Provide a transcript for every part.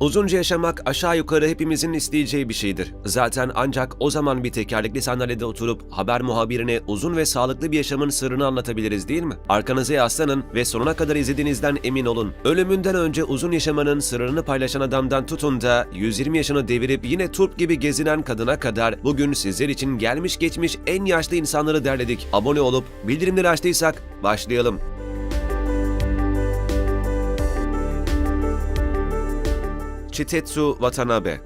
Uzunca yaşamak aşağı yukarı hepimizin isteyeceği bir şeydir. Zaten ancak o zaman bir tekerlekli sandalyede oturup haber muhabirine uzun ve sağlıklı bir yaşamın sırrını anlatabiliriz değil mi? Arkanıza yaslanın ve sonuna kadar izlediğinizden emin olun. Ölümünden önce uzun yaşamanın sırrını paylaşan adamdan tutun da 120 yaşını devirip yine turp gibi gezinen kadına kadar bugün sizler için gelmiş geçmiş en yaşlı insanları derledik. Abone olup bildirimleri açtıysak başlayalım. Chitetsu Watanabe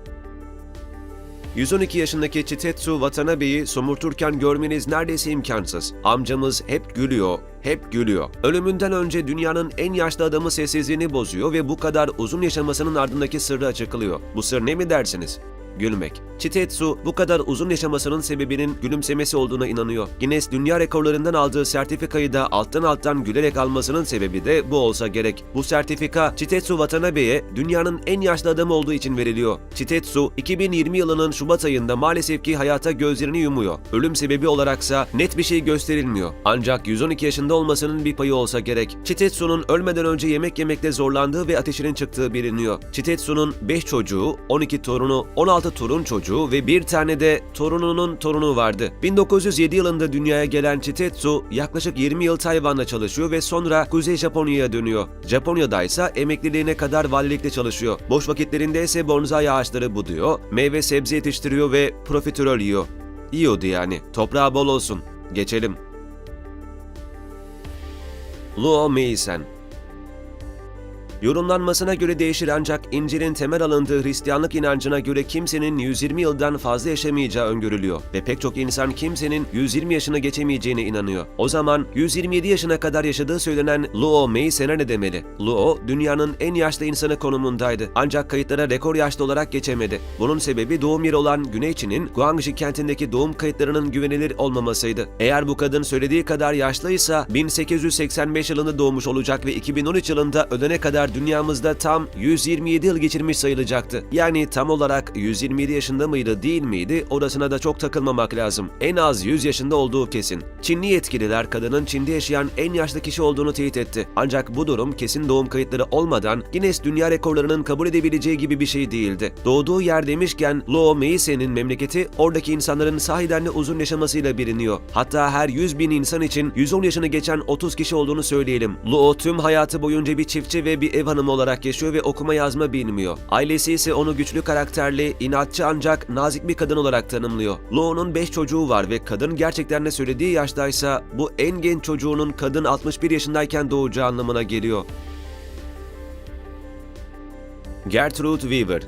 112 yaşındaki Chitetsu Watanabe'yi somurturken görmeniz neredeyse imkansız. Amcamız hep gülüyor, hep gülüyor. Ölümünden önce dünyanın en yaşlı adamı sessizliğini bozuyor ve bu kadar uzun yaşamasının ardındaki sırrı açıklıyor. Bu sır ne mi dersiniz? Gülmek. Chitetsu bu kadar uzun yaşamasının sebebinin gülümsemesi olduğuna inanıyor. Guinness Dünya Rekorlarından aldığı sertifikayı da alttan alttan gülerek almasının sebebi de bu olsa gerek. Bu sertifika Chitetsu Watanabe'ye dünyanın en yaşlı adamı olduğu için veriliyor. Chitetsu 2020 yılının Şubat ayında maalesef ki hayata gözlerini yumuyor. Ölüm sebebi olaraksa net bir şey gösterilmiyor. Ancak 112 yaşında olmasının bir payı olsa gerek. Chitetsu'nun ölmeden önce yemek yemekte zorlandığı ve ateşinin çıktığı biliniyor. Chitetsu'nun 5 çocuğu, 12 torunu, 16 torun çocuğu ve bir tane de torununun torunu vardı. 1907 yılında dünyaya gelen Chitetsu yaklaşık 20 yıl Tayvan'da çalışıyor ve sonra Kuzey Japonya'ya dönüyor. Japonya'da ise emekliliğine kadar valilikte çalışıyor. Boş vakitlerinde ise bonsai ağaçları buduyor, meyve sebze yetiştiriyor ve profiterol yiyor. Yiyordu yani. Toprağı bol olsun. Geçelim. Luo Meisen Yorumlanmasına göre değişir ancak İncil'in temel alındığı Hristiyanlık inancına göre kimsenin 120 yıldan fazla yaşamayacağı öngörülüyor ve pek çok insan kimsenin 120 yaşını geçemeyeceğine inanıyor. O zaman 127 yaşına kadar yaşadığı söylenen Luo Meisen'e ne demeli? Luo, dünyanın en yaşlı insanı konumundaydı ancak kayıtlara rekor yaşlı olarak geçemedi. Bunun sebebi doğum yeri olan Güney Çin'in Guangxi kentindeki doğum kayıtlarının güvenilir olmamasıydı. Eğer bu kadın söylediği kadar yaşlıysa 1885 yılında doğmuş olacak ve 2013 yılında ölene kadar dünyamızda tam 127 yıl geçirmiş sayılacaktı. Yani tam olarak 127 yaşında mıydı değil miydi orasına da çok takılmamak lazım. En az 100 yaşında olduğu kesin. Çinli yetkililer kadının Çin'de yaşayan en yaşlı kişi olduğunu teyit etti. Ancak bu durum kesin doğum kayıtları olmadan Guinness Dünya Rekorlarının kabul edebileceği gibi bir şey değildi. Doğduğu yer demişken Luo Meisen'in memleketi oradaki insanların sahiden de uzun yaşamasıyla biliniyor. Hatta her 100 bin insan için 110 yaşını geçen 30 kişi olduğunu söyleyelim. Luo tüm hayatı boyunca bir çiftçi ve bir ev hanımı olarak yaşıyor ve okuma yazma bilmiyor. Ailesi ise onu güçlü karakterli, inatçı ancak nazik bir kadın olarak tanımlıyor. Luo'nun 5 çocuğu var ve kadın gerçekten de söylediği yaştaysa bu en genç çocuğunun kadın 61 yaşındayken doğacağı anlamına geliyor. Gertrude Weaver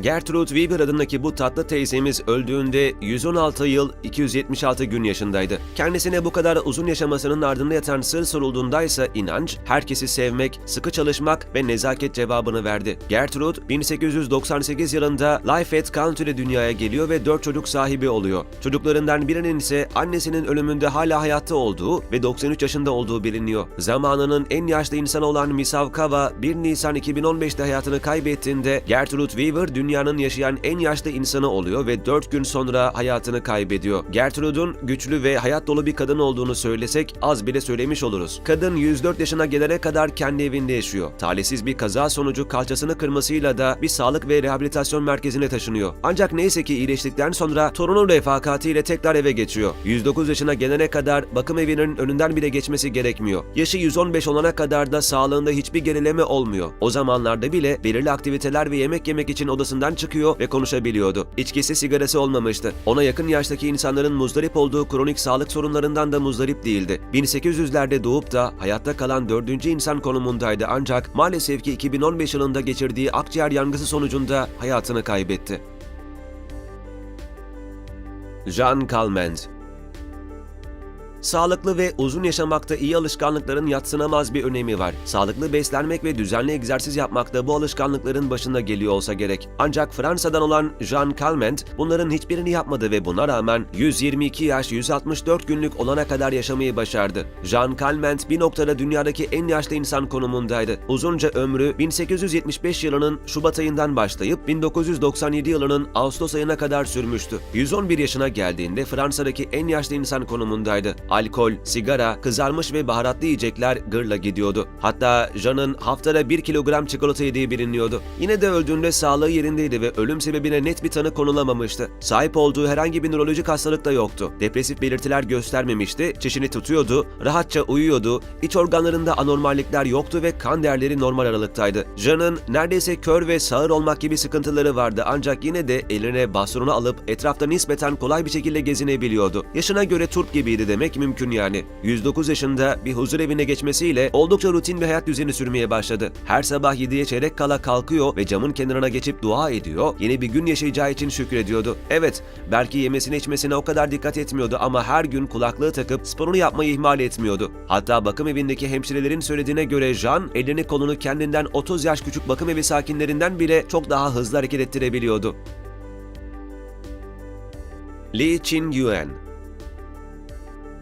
Gertrude Weaver adındaki bu tatlı teyzemiz öldüğünde 116 yıl 276 gün yaşındaydı. Kendisine bu kadar uzun yaşamasının ardında yatan sır sorulduğundaysa inanç, herkesi sevmek, sıkı çalışmak ve nezaket cevabını verdi. Gertrude 1898 yılında Lafayette County'de dünyaya geliyor ve 4 çocuk sahibi oluyor. Çocuklarından birinin ise annesinin ölümünde hala hayatta olduğu ve 93 yaşında olduğu biliniyor. Zamanının en yaşlı insanı olan Misavkava 1 Nisan 2015'te hayatını kaybettiğinde Gertrude Weaver dünyanın yaşayan en yaşlı insanı oluyor ve 4 gün sonra hayatını kaybediyor. Gertrude'un güçlü ve hayat dolu bir kadın olduğunu söylesek az bile söylemiş oluruz. Kadın 104 yaşına gelene kadar kendi evinde yaşıyor. Talihsiz bir kaza sonucu kalçasını kırmasıyla da bir sağlık ve rehabilitasyon merkezine taşınıyor. Ancak neyse ki iyileştikten sonra torunun refakatiyle tekrar eve geçiyor. 109 yaşına gelene kadar bakım evinin önünden bile geçmesi gerekmiyor. Yaşı 115 olana kadar da sağlığında hiçbir gerileme olmuyor. O zamanlarda bile belirli aktiviteler ve yemek yemek için odasından çıkıyor ve konuşabiliyordu. İçkisi sigarası olmamıştı. Ona yakın yaştaki insanların muzdarip olduğu kronik sağlık sorunlarından da muzdarip değildi. 1800'lerde doğup da hayatta kalan dördüncü insan konumundaydı ancak maalesef ki 2015 yılında geçirdiği akciğer yangısı sonucunda hayatını kaybetti. Jean Calment Sağlıklı ve uzun yaşamakta iyi alışkanlıkların yatsınamaz bir önemi var. Sağlıklı beslenmek ve düzenli egzersiz yapmak da bu alışkanlıkların başında geliyor olsa gerek. Ancak Fransa'dan olan Jean Calment bunların hiçbirini yapmadı ve buna rağmen 122 yaş 164 günlük olana kadar yaşamayı başardı. Jean Calment bir noktada dünyadaki en yaşlı insan konumundaydı. Uzunca ömrü 1875 yılının Şubat ayından başlayıp 1997 yılının Ağustos ayına kadar sürmüştü. 111 yaşına geldiğinde Fransa'daki en yaşlı insan konumundaydı. Alkol, sigara, kızarmış ve baharatlı yiyecekler gırla gidiyordu. Hatta Jean'ın haftada 1 kilogram çikolata yediği biliniyordu. Yine de öldüğünde sağlığı yerindeydi ve ölüm sebebine net bir tanı konulamamıştı. Sahip olduğu herhangi bir nörolojik hastalık da yoktu. Depresif belirtiler göstermemişti, çişini tutuyordu, rahatça uyuyordu, iç organlarında anormallikler yoktu ve kan değerleri normal aralıktaydı. Jean'ın neredeyse kör ve sağır olmak gibi sıkıntıları vardı ancak yine de eline bastonunu alıp etrafta nispeten kolay bir şekilde gezinebiliyordu. Yaşına göre turp gibiydi demek mümkün yani. 109 yaşında bir huzur evine geçmesiyle oldukça rutin bir hayat düzeni sürmeye başladı. Her sabah 7'ye çeyrek kala kalkıyor ve camın kenarına geçip dua ediyor, yeni bir gün yaşayacağı için şükrediyordu. Evet, belki yemesine içmesine o kadar dikkat etmiyordu ama her gün kulaklığı takıp sporunu yapmayı ihmal etmiyordu. Hatta bakım evindeki hemşirelerin söylediğine göre Jean, elini kolunu kendinden 30 yaş küçük bakım evi sakinlerinden bile çok daha hızlı hareket ettirebiliyordu. Lee Chin-yuen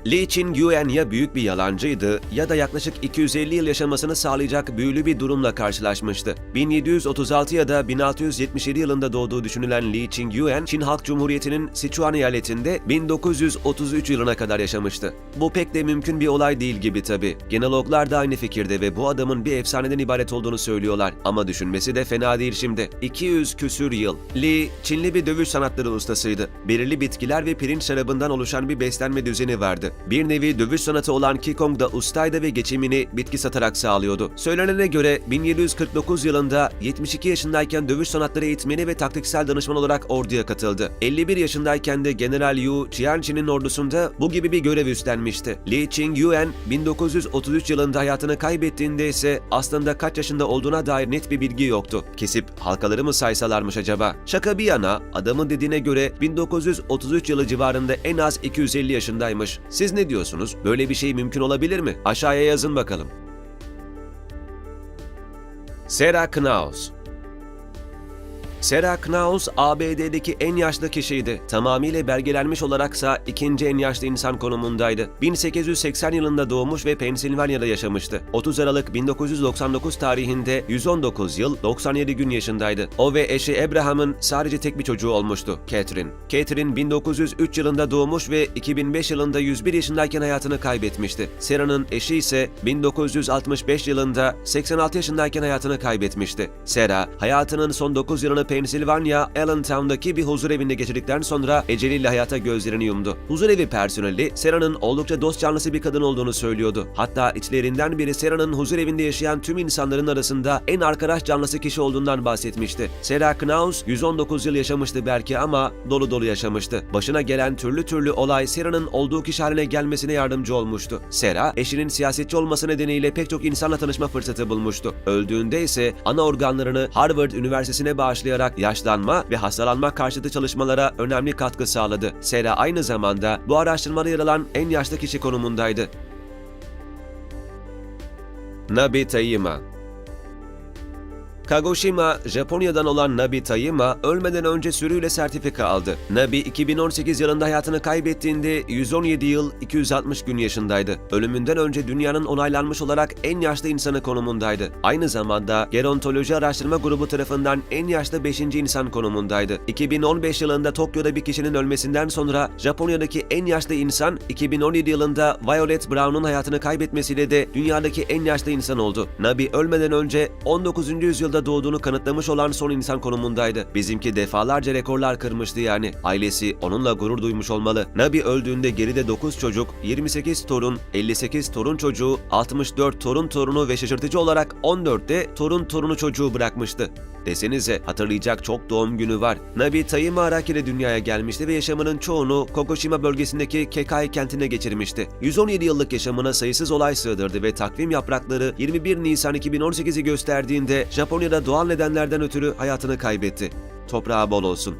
Lee Chin-yuen ya büyük bir yalancıydı ya da yaklaşık 250 yıl yaşamasını sağlayacak büyülü bir durumla karşılaşmıştı. 1736 ya da 1677 yılında doğduğu düşünülen Lee Chin-yuen, Çin Halk Cumhuriyeti'nin Sichuan eyaletinde 1933 yılına kadar yaşamıştı. Bu pek de mümkün bir olay değil gibi tabi. Genealoglar da aynı fikirde ve bu adamın bir efsaneden ibaret olduğunu söylüyorlar. Ama düşünmesi de fena değil şimdi. 200 küsür yıl. Lee, Çinli bir dövüş sanatları ustasıydı. Belirli bitkiler ve pirinç şarabından oluşan bir beslenme düzeni vardı. Bir nevi dövüş sanatı olan Qigong da ustaydı ve geçimini bitki satarak sağlıyordu. Söylenene göre 1749 yılında 72 yaşındayken dövüş sanatları eğitmeni ve taktiksel danışman olarak orduya katıldı. 51 yaşındayken de General Yu Qianqi'nin ordusunda bu gibi bir görev üstlenmişti. Li Qingyuan 1933 yılında hayatını kaybettiğinde ise aslında kaç yaşında olduğuna dair net bir bilgi yoktu. Kesip halkaları mı saysalarmış acaba? Şaka bir yana adamın dediğine göre 1933 yılı civarında en az 250 yaşındaymış. Siz ne diyorsunuz? Böyle bir şey mümkün olabilir mi? Aşağıya yazın bakalım. Sarah Knaus Sarah Knaus, ABD'deki en yaşlı kişiydi. Tamamıyla belgelenmiş olaraksa ikinci en yaşlı insan konumundaydı. 1880 yılında doğmuş ve Pensilvanya'da yaşamıştı. 30 Aralık 1999 tarihinde 119 yıl 97 gün yaşındaydı. O ve eşi Abraham'ın sadece tek bir çocuğu olmuştu, Catherine. Catherine 1903 yılında doğmuş ve 2005 yılında 101 yaşındayken hayatını kaybetmişti. Sarah'ın eşi ise 1965 yılında 86 yaşındayken hayatını kaybetmişti. Sarah, hayatının son 9 yılını Pennsylvania, Allentown'daki bir huzur evinde geçirdikten sonra eceliyle hayata gözlerini yumdu. Huzur evi personeli Sarah'ın oldukça dost canlısı bir kadın olduğunu söylüyordu. Hatta içlerinden biri Sarah'ın huzur evinde yaşayan tüm insanların arasında en arkadaş canlısı kişi olduğundan bahsetmişti. Sarah Knaus 119 yıl yaşamıştı belki ama dolu dolu yaşamıştı. Başına gelen türlü türlü olay Sarah'ın olduğu kişi haline gelmesine yardımcı olmuştu. Sarah, eşinin siyasetçi olması nedeniyle pek çok insanla tanışma fırsatı bulmuştu. Öldüğünde ise ana organlarını Harvard Üniversitesi'ne bağışlayarak yaşlanma ve hastalanma karşıtı çalışmalara önemli katkı sağladı. Sarah aynı zamanda bu araştırmada yer alan en yaşlı kişi konumundaydı. Nabi Taima Kagoshima, Japonya'dan olan Nabi Taima ölmeden önce sürüyle sertifika aldı. Nabi 2018 yılında hayatını kaybettiğinde 117 yıl 260 gün yaşındaydı. Ölümünden önce dünyanın onaylanmış olarak en yaşlı insanı konumundaydı. Aynı zamanda Gerontoloji Araştırma Grubu tarafından en yaşlı 5. insan konumundaydı. 2015 yılında Tokyo'da bir kişinin ölmesinden sonra Japonya'daki en yaşlı insan 2017 yılında Violet Brown'un hayatını kaybetmesiyle de dünyadaki en yaşlı insan oldu. Nabi ölmeden önce 19. yüzyılda doğduğunu kanıtlamış olan son insan konumundaydı. Bizimki defalarca rekorlar kırmıştı yani. Ailesi onunla gurur duymuş olmalı. Nabi öldüğünde geride 9 çocuk, 28 torun, 58 torun çocuğu, 64 torun torunu ve şaşırtıcı olarak 14 de torun torunu çocuğu bırakmıştı. Desenize hatırlayacak çok doğum günü var. Nabi Taima Araki ile dünyaya gelmişti ve yaşamının çoğunu Kokoshima bölgesindeki Kekai kentine geçirmişti. 117 yıllık yaşamına sayısız olay sığdırdı ve takvim yaprakları 21 Nisan 2018'i gösterdiğinde Japonya'da doğal nedenlerden ötürü hayatını kaybetti. Toprağı bol olsun.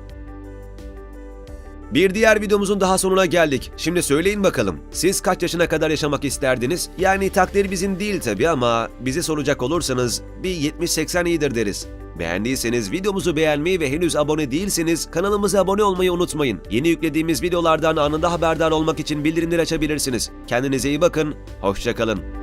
Bir diğer videomuzun daha sonuna geldik. Şimdi söyleyin bakalım. Siz kaç yaşına kadar yaşamak isterdiniz? Yani takdir bizim değil tabi ama bizi soracak olursanız bir 70-80 iyidir deriz. Beğendiyseniz videomuzu beğenmeyi ve henüz abone değilseniz kanalımıza abone olmayı unutmayın. Yeni yüklediğimiz videolardan anında haberdar olmak için bildirimleri açabilirsiniz. Kendinize iyi bakın, hoşçakalın.